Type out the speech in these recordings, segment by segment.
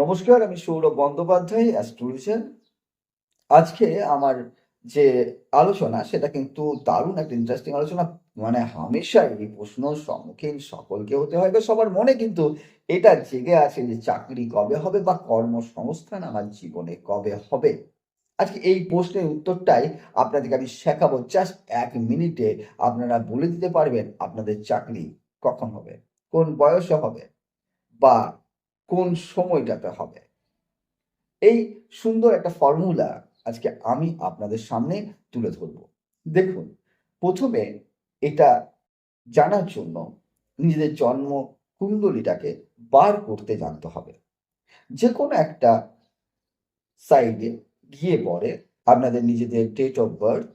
নমস্কার, আমি সৌরভ বন্দ্যোপাধ্যায় অ্যাস্ট্রোলজার আজকে আমার যে আলোচনা, সেটা কিন্তু দারুণ একটা ইন্টারেস্টিং আলোচনা। মানে হামেশাই এই প্রশ্ন সম্মুখীন সকলকে হতে হয়, বা সবার মনে কিন্তু এটা জেগে আছে যে চাকরি কবে হবে বা কর্মসংস্থান আমার জীবনে কবে হবে। আজকে এই প্রশ্নের উত্তরটাই আপনাদেরকে আমি শেখাবো। জাস্ট এক মিনিটে আপনারা বলে দিতে পারবেন আপনাদের চাকরি কখন হবে, কোন বয়সে হবে, বা কোন সময়টাতে হবে? এই সুন্দর একটা ফর্মুলা আজকে আমি আপনাদের সামনে তুলে ধরব। দেখুন, প্রথমে এটা জানার জন্য নিজেদের জন্ম কুণ্ডলিটাকে বার করতে জানতে হবে। যে কোনো একটা সাইডে গিয়ে পরে আপনাদের নিজেদের date of birth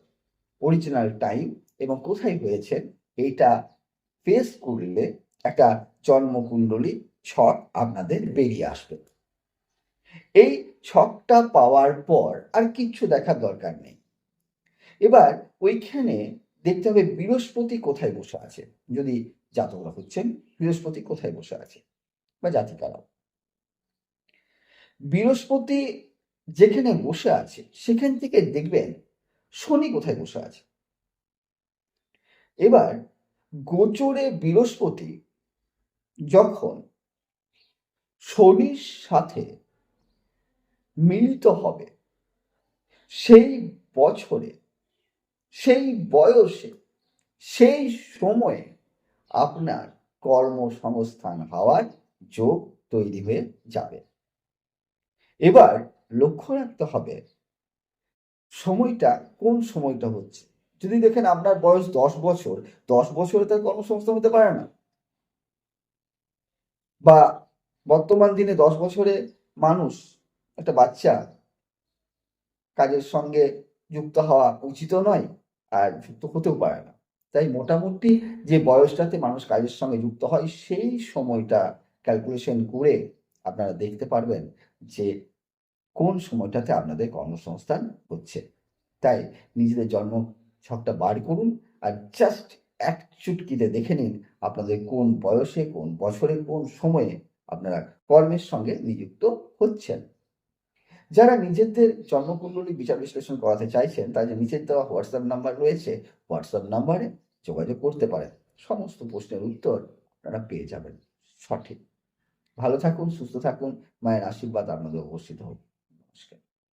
original time এবং কোথায় হয়েছে এইটা ফেস করলে একটা জন্মকুণ্ডলী ছক আপনাদের বেরিয়ে আসবে। এই ছকটা পাওয়ার পর আর কিচ্ছু দেখার দরকার নেই। এবার ওইখানে দেখতে হবে বৃহস্পতি কোথায় বসে আছে। যদি জাতকরা হচ্ছেন, বৃহস্পতি কোথায় বসে আছে? বা জাতিকারাও। বৃহস্পতি যেখানে বসে আছে, সেখান থেকে দেখবেন শনি কোথায় বসে আছে। এবার গোচরে বৃহস্পতি যখন শনির সাথে মিলিত হবে। সেই বছরে, সেই বয়সে, সেই সময়ে আপনার কর্মসংস্থান হওয়ার যোগ তৈরি হয়ে যাবে। এবার লক্ষ্য রাখতে হবে, সময়টা কোন সময়টা হচ্ছে? যদি দেখেন আপনার বয়স দশ বছর, দশ বছরে তার কর্মসংস্থান হতে পারে না। বা বর্তমান দিনে দশ বছরে মানুষ একটা বাচ্চা কাজের সঙ্গে যুক্ত হওয়া উচিত নয়, আর যুক্ত হতেও পারে না। তাই মোটামুটি যে বয়সটাতে মানুষ কাজের সঙ্গে যুক্ত হয়, সেই সময়টা ক্যালকুলেশন করে আপনারা দেখতে পারবেন যে কোন সময়টাতে আপনাদের কর্মসংস্থান হচ্ছে। তাই নিজেদের জন্ম ছকটা বার করুন আর জাস্ট এক চুটকিতে দেখে নিন আপনাদের কোন বয়সে, কোন বছরে, কোন সময়ে আপনারা কর্মের সঙ্গে নিযুক্ত হচ্ছেন। যারা নিজেদের জন্মকুণ্ডলী বিচার বিশ্লেষণ করাতে চাইছেন তাদের নিচের দেওয়া হোয়াটসঅ্যাপ নাম্বার রয়েছে, হোয়াটসঅ্যাপ নাম্বারে যোগাযোগ করতে পারেন। সমস্ত প্রশ্নের উত্তর আপনারা পেয়ে যাবেন সঠিক। ভালো থাকুন, সুস্থ থাকুন, মায়ের আশীর্বাদ আপনাদের উপস্থিত হোক। নমস্কার।